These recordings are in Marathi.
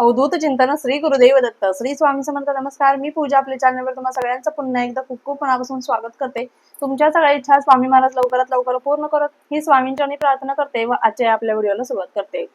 अवधूत चिंतन श्री गुरुदेव दत्त श्री स्वामी समर्थ नमस्कार. मी पूजा आपल्या चॅनलवर तुम्हाला सगळ्यांचं पुन्हा एकदा खूप खूप मनापासून स्वागत करते. तुमच्या सगळ्या इच्छा स्वामी महाराज लवकरात लवकर पूर्ण करत ही स्वामींच्या प्रार्थना करते व आजच्या आपल्या व्हिडिओला सुरुवात करते.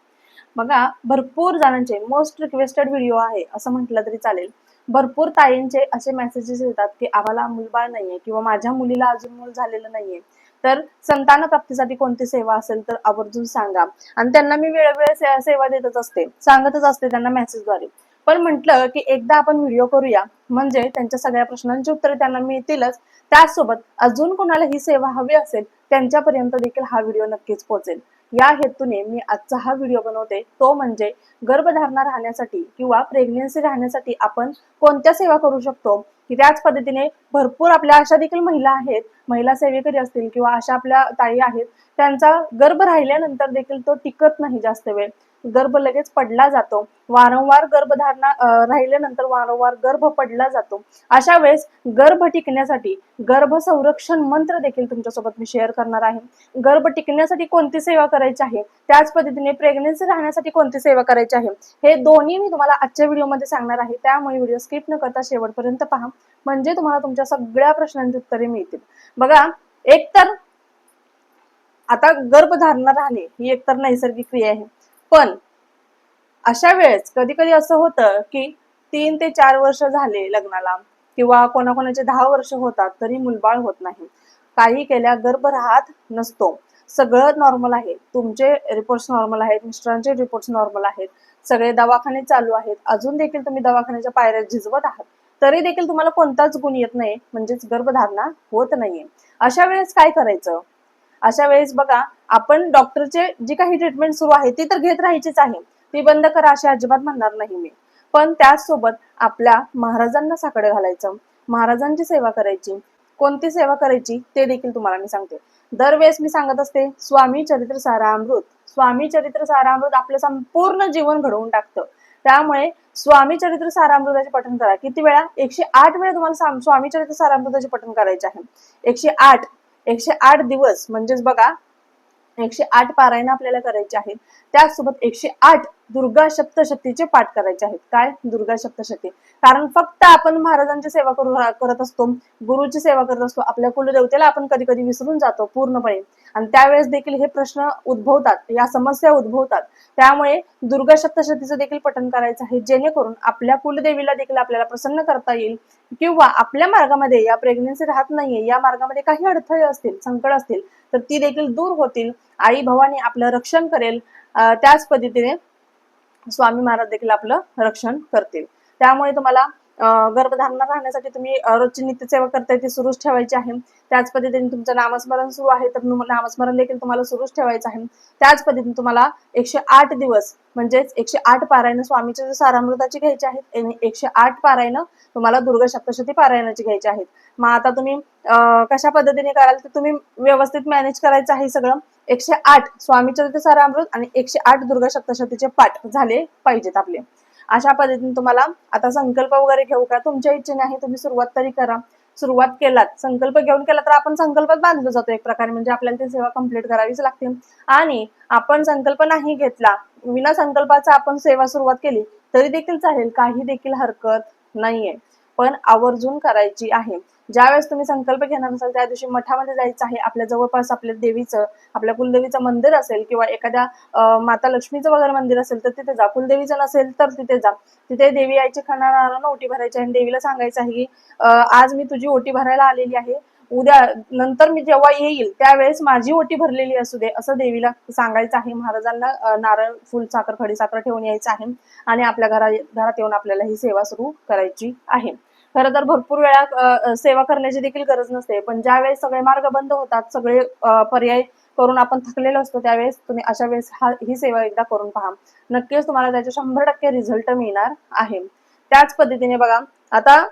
बघा भरपूर जणांचे मोस्ट रिक्वेस्टेड व्हिडिओ आहे असं म्हटलं तरी चालेल. भरपूर ताईंचे असे मेसेजेस येतात की आम्हाला मुलबाळ नाहीये किंवा माझ्या मुलीला अजून मूल झालेलं नाहीये. तर संतान प्राप्तीसाठी कोणती सेवा असेल तर आवर्जून सांगा. आणि त्यांना मी वेळोवेळी सेवा देतच असते. सांगतच असते त्यांना मेसेजद्वारे पण म्हटलं की एकदा आपण व्हिडिओ करूया. म्हणजे त्यांच्या सगळ्या प्रश्नांची उत्तरे त्यांना मिळतीलच. त्याचसोबत अजून कोणाला ही सेवा हवी असेल त्यांच्यापर्यंत देखील हा व्हिडिओ नक्कीच पोहोचेल. या हेतूने मी आजचा हा व्हिडिओ बनवते. तो म्हणजे गर्भधारणा राहण्यासाठी किंवा प्रेग्नेन्सी राहण्यासाठी आपण कोणत्या सेवा करू शकतो? की त्याच पद्धतीने भरपूर आपल्या अशा देखील महिला आहेत महिला सेवेकरी असतील किंवा अशा आपल्या ताई आहेत त्यांचा गर्भ राहिल्यानंतर देखील तो टिकत नाही जास्त वेळ. गर्भ लगेच पडला जातो. वारंवार गर्भधारणा राहिल्यानंतर वारंवार गर्भ पडला जातो. अशा वेळेस गर्भ टिकण्यासाठी गर्भ संरक्षण मंत्र देखील तुमच्यासोबत मी शेअर करणार आहे. गर्भ टिकण्यासाठी कोणती सेवा करायची आहे? त्याच पद्धतीने प्रेग्नेन्सी राहण्यासाठी कोणती सेवा करायची आहे? हे दोन्ही मी तुम्हाला आजच्या व्हिडिओमध्ये सांगणार आहे. त्यामुळे व्हिडिओ स्किप न करता शेवटपर्यंत पहा. म्हणजे तुम्हाला तुमच्या सगळ्या प्रश्नांची उत्तरे मिळतील. बघा एक तर आता गर्भधारणा राहणे ही एकतर नैसर्गिक क्रिया आहे. पण अशा वेळेस कधी कधी असं होतं की तीन ते चार वर्ष झाले लग्नाला किंवा कोणाकोणाचे दहा वर्ष होतात तरी मुलबाळ होत नाही. काही केल्या गर्भ राहत नसतो. सगळं नॉर्मल आहे. तुमचे रिपोर्ट्स नॉर्मल आहेत मिस्टरांचे रिपोर्ट्स नॉर्मल आहेत. सगळे दवाखाने चालू आहेत. अजून देखील तुम्ही दवाखान्याच्या पायऱ्या झिजवत आहात. तरी देखील तुम्हाला कोणताच गुण येत नाही. म्हणजेच गर्भधारणा होत नाहीये. अशा वेळेस काय करायचं? अशा वेळेस बघा आपण डॉक्टरचे जी काही ट्रीटमेंट सुरू आहे ती तर घेत राहायचीच आहे. ती बंद करा अशी अजिबात म्हणणार नाही मी. पण त्याचसोबत आपल्या महाराजांना साकडे घालायचं महाराजांची सेवा करायची. कोणती सेवा करायची ते देखील तुम्हाला मी सांगते. दरवेळेस मी सांगत असते स्वामी चरित्र सारामृत. स्वामी चरित्र सारामृत आपलं संपूर्ण जीवन घडवून टाकतं. त्यामुळे स्वामी चरित्र सारामृताचे पठण करा. किती वेळा? एकशे आठ वेळा तुम्हाला स्वामी चरित्र सारामृताचे पठण करायचे आहे. एकशे आठ एकशे आठ दिवस म्हणजेच बघा एकशे आठ पारायण आपल्याला करायचे आहेत. त्याचसोबत एकशे आठ दुर्गा सप्तशतीचे पाठ करायचे आहेत. काय? दुर्गा सप्तशती. कारण फक्त आपण महाराजांची सेवा करू करत असतो गुरुची सेवा करत असतो आपल्या कुलदेवतेला आपण कधी कधी विसरून जातो पूर्णपणे. आणि त्यावेळेस देखील हे प्रश्न उद्भवतात या समस्या उद्भवतात. त्यामुळे दुर्गा सप्तशतीचं देखील पठण करायचं आहे जेणेकरून आपल्या कुलदेवीला देखील आपल्याला प्रसन्न करता येईल किंवा आपल्या मार्गामध्ये या प्रेग्नेन्सी राहत नाहीये या मार्गामध्ये काही अडथळे असतील संकट असतील तर ती देखील दूर होतील. आई भवानी आपलं रक्षण करेल. अं, त्याच पद्धतीने स्वामी महाराज देखील आपलं रक्षण करतील. त्यामुळे तुम्हाला गर्भधारणा राहण्यासाठी तुम्ही रोजची नित्यसेवा करताय ती सुरूच ठेवायची आहे. त्याच पद्धतीने तुमचं नामस्मरण सुरू आहे तर नामस्मरण देखील तुम्हाला सुरूच ठेवायचं आहे. त्याच पद्धतीने तुम्हाला एकशे आठ दिवस म्हणजेच एकशे आठ पारायण स्वामीच्या सारामृताची घ्यायची आहेत एकशे आठ पारायण तुम्हाला दुर्गा सप्तशती पारायणाची घ्यायची आहेत. मग आता तुम्ही कशा पद्धतीने कराल तर तुम्ही व्यवस्थित मॅनेज करायचं आहे सगळं. एकशे आठ स्वामीचरित्र सारामृत आणि एकशे आठ दुर्गा सप्तशतीचे पाठ झाले पाहिजेत आपले. अशा पद्धतीने तुम्हाला आता संकल्प वगैरे घेऊ का? तुमच्या इच्छेने आहे तुम्ही सुरुवात तरी करा. सुरुवात केलात संकल्प घेऊन केला तर आपण संकल्पात बांधलो जातो एक प्रकारे. म्हणजे आपल्याला ती सेवा कंप्लीट करावीच लागते. आणि आपण संकल्प नाही घेतला विना संकल्पाचा आपण सेवा सुरुवात केली तरी देखील चालेल. काही देखील हरकत नाहीये. पण आवर्जून करायची आहे. ज्यावेळेस तुम्ही संकल्प घेणार असाल त्या दिवशी मठामध्ये जायचं आहे. आपल्या जवळपास आपल्या देवीचं आपल्या कुलदेवीचं मंदिर असेल किंवा एखाद्या माता लक्ष्मीचं वगैरे मंदिर असेल तर तिथे जा. कुलदेवीचं नसेल तर तिथे जा. तिथे देवी आईची खणारानं ओटी भरायची आणि देवीला सांगायचं आहे की आज मी तुझी ओटी भरायला आलेली आहे. उद्या नंतर मी जेव्हा येईल त्यावेळेस माझी ओटी भरलेली असू दे असं देवीला सांगायचं आहे. महाराजांना नारळ फुल साखर खडी साखर ठेवून यायचं आहे. आणि आपल्या घरा घरात येऊन आपल्याला ही सेवा सुरू करायची आहे. खरं तर भरपूर वेळा सेवा करण्याची देखील गरज नसते. पण ज्यावेळेस सगळे मार्ग बंद होतात सगळे पर्याय करून आपण थकलेलो असतो त्यावेळेस तुम्ही अशा वेळेस हा ही सेवा एकदा करून पहा. नक्कीच तुम्हाला त्याचे शंभर टक्के रिझल्ट मिळणार आहे. त्याच पद्धतीने बघा आता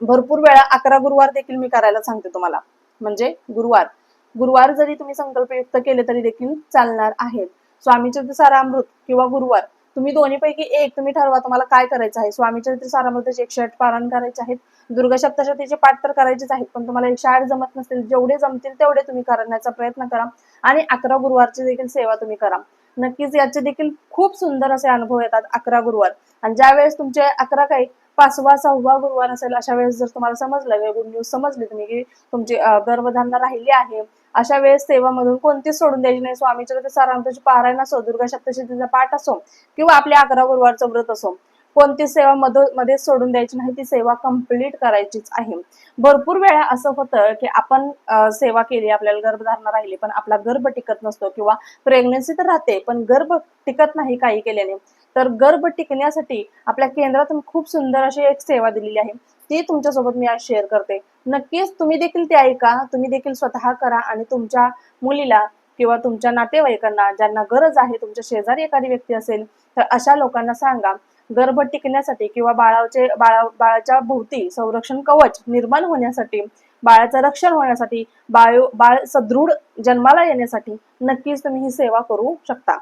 भरपूर वेळा अकरा गुरुवार देखील मी करायला सांगते तुम्हाला. म्हणजे गुरुवार. गुरुवार जरी तुम्ही संकल्पयुक्त केले तरी देखील चालणार आहेत स्वामीचे सारामृत किंवा गुरुवार. तुम्ही दोन्हीपैकी एक तुम्ही ठरवा तुम्हाला काय करायचं आहे. स्वामी चरित्र सारामध्ये एकशे आठ पारायण करायचे आहेत. दुर्गा सप्तशतीचे पाठ तर करायचेच आहेत पण तुम्हाला एकशे आठ जमत नसतील जेवढे जमतील तेवढे तुम्ही करण्याचा प्रयत्न करा आणि अकरा गुरुवारची देखील सेवा तुम्ही करा. नक्कीच याचे देखील खूप सुंदर असे अनुभव येतात अकरा गुरुवार. आणि ज्यावेळेस तुमचे अकरा काही पाचवा सहावा गुरुवार असेल अशा वेळेस जर तुम्हाला समजलं गुड न्यूज समजली तुम्ही की तुमची गर्भधारणा राहिली आहे अशा वेळेस सेवामधून कोणतीच सोडून द्यायची नाही. स्वामीच्या ते सारांताची पारायण असो दुर्गा सप्तशतीचा पाठ असो किंवा आपल्या अकरा गुरुवारचं व्रत असो कोणती सेवा मधो मध्येच सोडून द्यायची नाही. ती सेवा कंप्लीट करायचीच आहे. भरपूर वेळा असं होतं की आपण सेवा केली आपल्याला गर्भधारणा राहिली पण आपला गर्भ टिकत नसतो किंवा प्रेग्नन्सी तर राहते पण गर्भ टिकत नाही काही केल्याने. तर गर्भ टिकण्यासाठी आपल्या केंद्रातून खूप सुंदर अशी एक सेवा दिलेली आहे. ती तुमच्यासोबत मी आज शेअर करते. नक्कीच तुम्ही देखील ते ऐका तुम्ही देखील स्वतः करा आणि तुमच्या मुलीला किंवा तुमच्या नातेवाईकांना ज्यांना गरज आहे तुमच्या शेजारी एखादी व्यक्ती असेल तर अशा लोकांना सांगा. गर्भ टिकण्यासाठी किंवा बाळाचे बाळा बाळाच्या भोवती संरक्षण कवच निर्माण होण्यासाठी बाळाचं रक्षण होण्यासाठी बाळ बाळ सदृढ जन्माला येण्यासाठी नक्कीच तुम्ही ही सेवा करू शकता.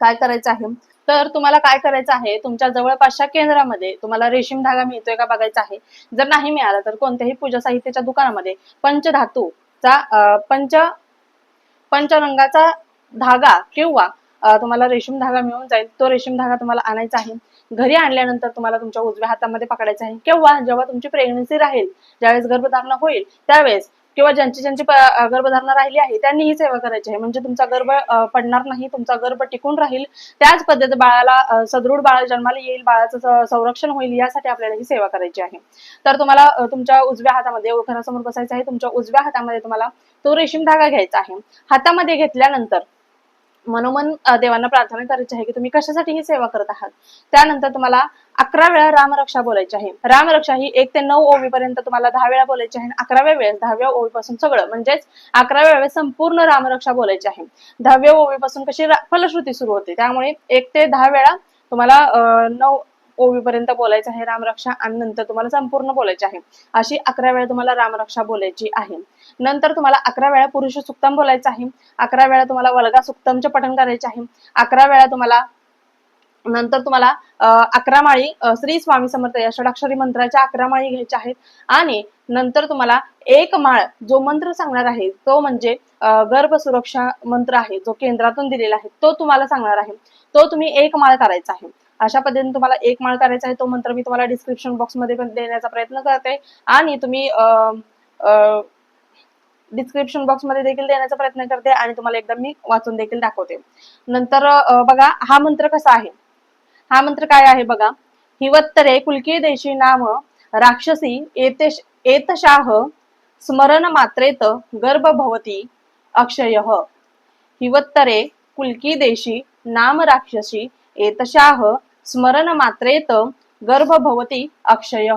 काय करायचं आहे? तर तुम्हाला काय करायचं आहे? तुमच्या जवळपासच्या केंद्रामध्ये तुम्हाला रेशीम धागा मिळतोय का बघायचा आहे? जर नाही मिळाला तर कोणत्याही पूजा साहित्याच्या दुकानामध्ये पंचधातूचा अं, पंच पंचरंगाचा धागा किंवा तुम्हाला रेशीम धागा मिळून जाईल. तो रेशीम धागा तुम्हाला आणायचा आहे. घरी आणल्यानंतर तुम्हाला तुमच्या उजव्या हातामध्ये पकडायचा आहे. किंवा जेव्हा तुमची प्रेग्नन्सी राहील ज्यावेळेस गर्भधारणा होईल त्यावेळेस किंवा ज्यांची ज्यांची गर्भधारणा राहिली आहे त्यांनी ही सेवा करायची आहे. म्हणजे तुमचा गर्भ पडणार नाही तुमचा गर्भ टिकून राहील त्याच पद्धत बाळाला सदृढ बाळ जन्माला येईल बाळाचं संरक्षण होईल यासाठी आपल्याला ही सेवा करायची आहे. तर तुम्हाला तुमच्या उजव्या हातामध्ये घरासमोर बसायचं आहे तुमच्या उजव्या हातामध्ये तुम्हाला तो रेशीम धागा घ्यायचा आहे. हातामध्ये घेतल्यानंतर मनोमन देवांना प्रार्थना करायची आहे की तुम्ही कशासाठी ही सेवा करत आहात? त्यानंतर तुम्हाला अकरा वेळा रामरक्षा बोलायची आहे. रामरक्षा ही एक ते नऊ ओवीपर्यंत तुम्हाला दहा वेळा बोलायची आहे अकराव्या वेळेस दहाव्या ओवीपासून सगळं म्हणजेच अकराव्या वेळेस संपूर्ण रामरक्षा बोलायची आहे. दहाव्या ओवीपासून कशी फलश्रुती सुरू होते त्यामुळे एक ते दहा वेळा तुम्हाला नऊ ओवीपर्यंत बोलायचं आहे रामरक्षा आणि नंतर तुम्हाला संपूर्ण बोलायचे आहे. अशी अकरा वेळा तुम्हाला रामरक्षा बोलायची आहे. नंतर तुम्हाला अकरा वेळा पुरुष सुक्तम बोलायचं आहे. अकरा वेळा तुम्हाला वल्गा सुक्तमचे पठण करायचे आहे. अकरा वेळा तुम्हाला नंतर तुम्हाला अकरा माळी श्री स्वामी समर्थ या षडाक्षरी मंत्राच्या अकरा माळी घ्यायच्या आहेत. आणि नंतर तुम्हाला एक माळ जो मंत्र सांगणार आहे तो म्हणजे गर्भ सुरक्षा मंत्र आहे जो केंद्रातून दिलेला आहे तो तुम्हाला सांगणार आहे. तो तुम्ही एक माळ करायचा आहे. अशा पद्धतीने तुम्हाला एक माळ करायचा आहे तो मंत्र मी तुम्हाला डिस्क्रिप्शन बॉक्समध्ये पण देण्याचा प्रयत्न करते. आणि तुम्ही डिस्क्रिप्शन बॉक्समध्ये देखील देण्याचा प्रयत्न करते आणि तुम्हाला एकदा मी वाचून देखील दाखवते. नंतर बघा हा मंत्र कसा आहे? हा मंत्र काय आहे बघा? हिवत्तरे कुलकी देशी नाम राक्षसी एतेश एतशाह स्मरण मात्रेत गर्भ भवती अक्षय. हिवत्तरे कुलकी देशी नाम राक्षसी एतशाह स्मरण मात्रेत गर्भ भवती अक्षय.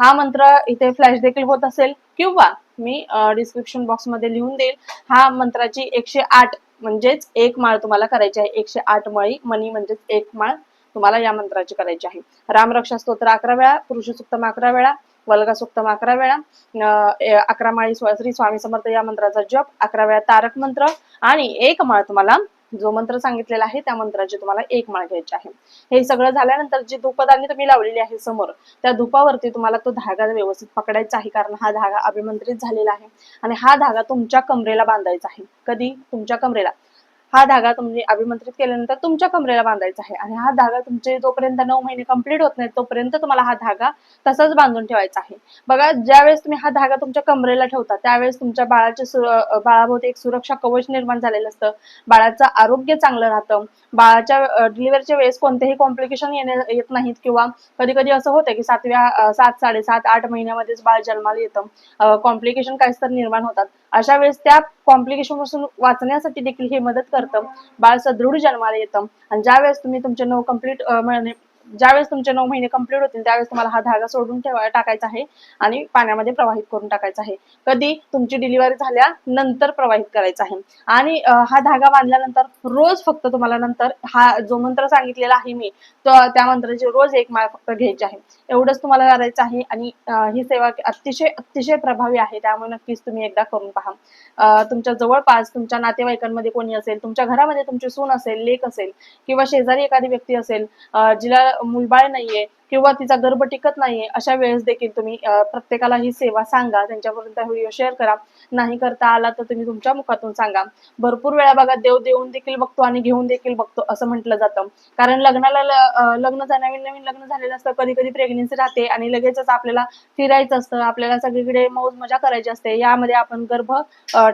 हा मंत्र इथे फ्लॅश देखील होत असेल किंवा मी डिस्क्रिप्शन बॉक्समध्ये लिहून देईल. हा मंत्राची एकशे आठ म्हणजेच एक माळ तुम्हाला करायची आहे. एकशे आठ मळी मणी म्हणजेच एक माळ तुम्हाला या मंत्राची करायची आहे. रामरक्षा स्तोत्र अकरा वेळा पुरुष सुक्तम अकरा वेळा वल्गा सुक्तम अकरा वेळा अकरा माळी श्री स्वामी समर्थ या मंत्राचा जप अकरा वेळा तारक मंत्र आणि एक माळ तुम्हाला जो मंत्र सांगितलेला आहे त्या मंत्राची तुम्हाला एक माळ घ्यायची आहे. हे सगळं झाल्यानंतर जी धूपदानी तुम्ही लावलेली आहे समोर त्या धुपावरती तुम्हाला तो धागा व्यवस्थित पकडायचा आहे कारण हा धागा अभिमंत्रित झालेला आहे. आणि हा धागा तुमच्या कमरेला बांधायचा आहे. कधी? तुमच्या कमरेला. हा धागा तुम्ही अभिमंत्रित केल्यानंतर तुमच्या कमरेला बांधायचा आहे. आणि हा धागा तुमचे जोपर्यंत नऊ महिने कंप्लीट होत नाही तोपर्यंत तुम्हाला हा धागा तसाच बांधून ठेवायचा आहे. बघा ज्यावेळेस तुम्ही हा धागा तुमच्या कमरेला ठेवता त्यावेळेस तुमच्या बाळाचे बाळाभोवती एक सुरक्षा कवच निर्माण झालेलं असतं. बाळाचं आरोग्य चांगलं राहतं. बाळाच्या डिलिव्हरीच्या वेळेस कोणतेही कॉम्प्लिकेशन येणे येत नाहीत किंवा कधी कधी असं होतं की सातव्या सात साडेसात आठ महिन्यामध्येच बाळ जन्माला येतं. कॉम्प्लिकेशन काहीच तर निर्माण होतात. अशा वेळेस त्या कॉम्प्लिकेशनपासून वाचण्यासाठी देखील हे मदत करतं. बाळ सदृढ जन्माला येतं. आणि ज्यावेळेस तुम्ही तुमचे नऊ कंप्लीट ज्यावेळेस तुमचे नऊ महिने कंप्लीट होतील त्यावेळेस तुम्हाला हा धागा सोडून ठेवा टाकायचा आहे आणि पाण्यामध्ये प्रवाहित करून टाकायचा आहे. कधी तुमची डिलिव्हरी झाल्यानंतर प्रवाहित करायचा आहे. आणि हा धागा बांधल्यानंतर रोज फक्त तुम्हाला नंतर हा जो मंत्र सांगितलेला आहे मी तो त्या मंत्राची रोज एक माळ फक्त घ्यायची आहे. एवढंच तुम्हाला करायचं आहे आणि ही सेवा अतिशय अतिशय प्रभावी आहे त्यामुळे नक्कीच तुम्ही एकदा करून पहा. तुमच्या जवळपास तुमच्या नातेवाईकांमध्ये कोणी असेल तुमच्या घरामध्ये तुमची सून असेल लेक असेल किंवा शेजारी एखादी व्यक्ती असेल जिला मुलबाळ नाहीये किंवा तिचा गर्भ टिकत नाहीये अशा वेळेस देखील तुम्ही प्रत्येकाला ही सेवा सांगा. त्यांच्यापर्यंत व्हिडिओ शेअर करा. नाही करता आला तर तुम्ही तुमच्या मुखातून सांगा. भरपूर वेळा बघा देव देऊन देखील बघतो आणि घेऊन देखील बघतो असं म्हटलं जातं. कारण लग्नाला लग्न नवीन नवीन लग्न झालेलं असतं. कधी कधी प्रेग्नेन्सी राहते आणि लगेचच आपल्याला फिरायचं असतं. आपल्याला सगळीकडे मौज मजा करायची असते. यामध्ये आपण गर्भ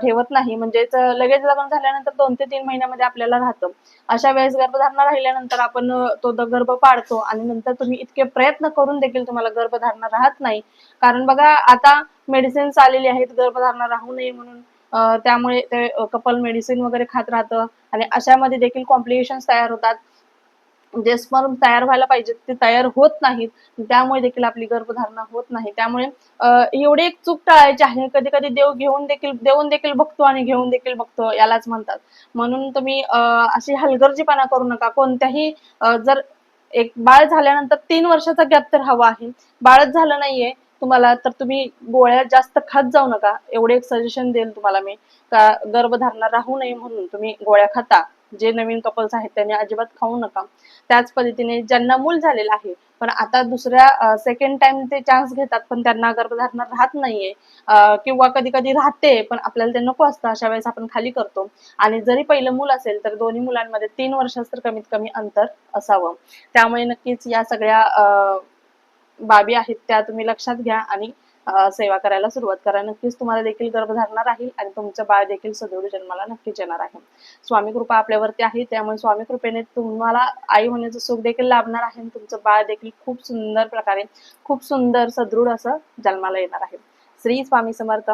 ठेवत नाही. म्हणजेच लगेच लग्न झाल्यानंतर दोन ते तीन महिन्यामध्ये आपल्याला राहतं. अशा वेळेस गर्भधारणा राहिल्यानंतर आपण तो द- गर्भ पाडतो आणि नंतर तुम्ही इतके प्रयत्न करून देखील तुम्हाला गर्भधारणा राहत नाही. कारण बघा आता मेडिसिन्स आलेली आहेत गर्भधारणा राहू नये म्हणून. त्यामुळे ते कपल मेडिसिन वगैरे खात राहतं. आणि अशामध्ये देखील कॉम्प्लिकेशन तयार होतात. जे स्पर्म तयार व्हायला पाहिजे ते तयार होत नाहीत. त्यामुळे देखील आपली गर्भधारणा होत नाही. त्यामुळे एवढी एक चूक टाळायची आहे. कधी कधी देव घेऊन देखील देऊन देखील बघतो आणि घेऊन देखील बघतो यालाच म्हणतात. म्हणून तुम्ही अशी हलगर्जीपणा करू नका. कोणत्याही जर एक बाळ झाल्यानंतर तीन वर्षाचा गॅप तर हवा आहे. बाळच झालं नाहीये. तुम्हाला तर तुम्ही गोळ्या जास्त खात जाऊ नका. एवढे एक सजेशन देईल तुम्हाला मी. का गर्भधारणा राहू नये म्हणून तुम्ही गोळ्या खाता. जे नवीन कपल्स आहेत त्यांनी अजिबात खाऊ नका. त्याच पद्धतीने ज्यांना मूल झालेलं आहे पण आता दुसऱ्या सेकंड टाइम ते चान्स घेतात पण त्यांना गर्भधारणा राहत नाहीये. अं, किंवा कधी कधी राहते पण आपल्याला ते नको असतं अशा वेळेस आपण खाली करतो. आणि जरी पहिलं मूल असेल तर दोन्ही मुलांमध्ये तीन वर्षाचं तर कमीत कमी अंतर असावं. त्यामुळे नक्कीच या सगळ्या अं, बाबी आहेत त्या तुम्ही लक्षात घ्या आणि सेवा करायला सुरुवात करा. नक्कीच तुम्हाला देखील गर्भधारणा राहील आणि तुमचं बाळ देखील सदैव जन्माला नक्कीच येणार आहे. स्वामी कृपा आपल्यावरती आहे. त्यामुळे स्वामी कृपेने तुम्हाला आई होण्याचं सुख देखील लाभणार आहे आणि तुमचं बाळ देखील खूप सुंदर प्रकारे खूप सुंदर सदृढ असं जन्माला येणार आहे. श्री स्वामी समर्थ.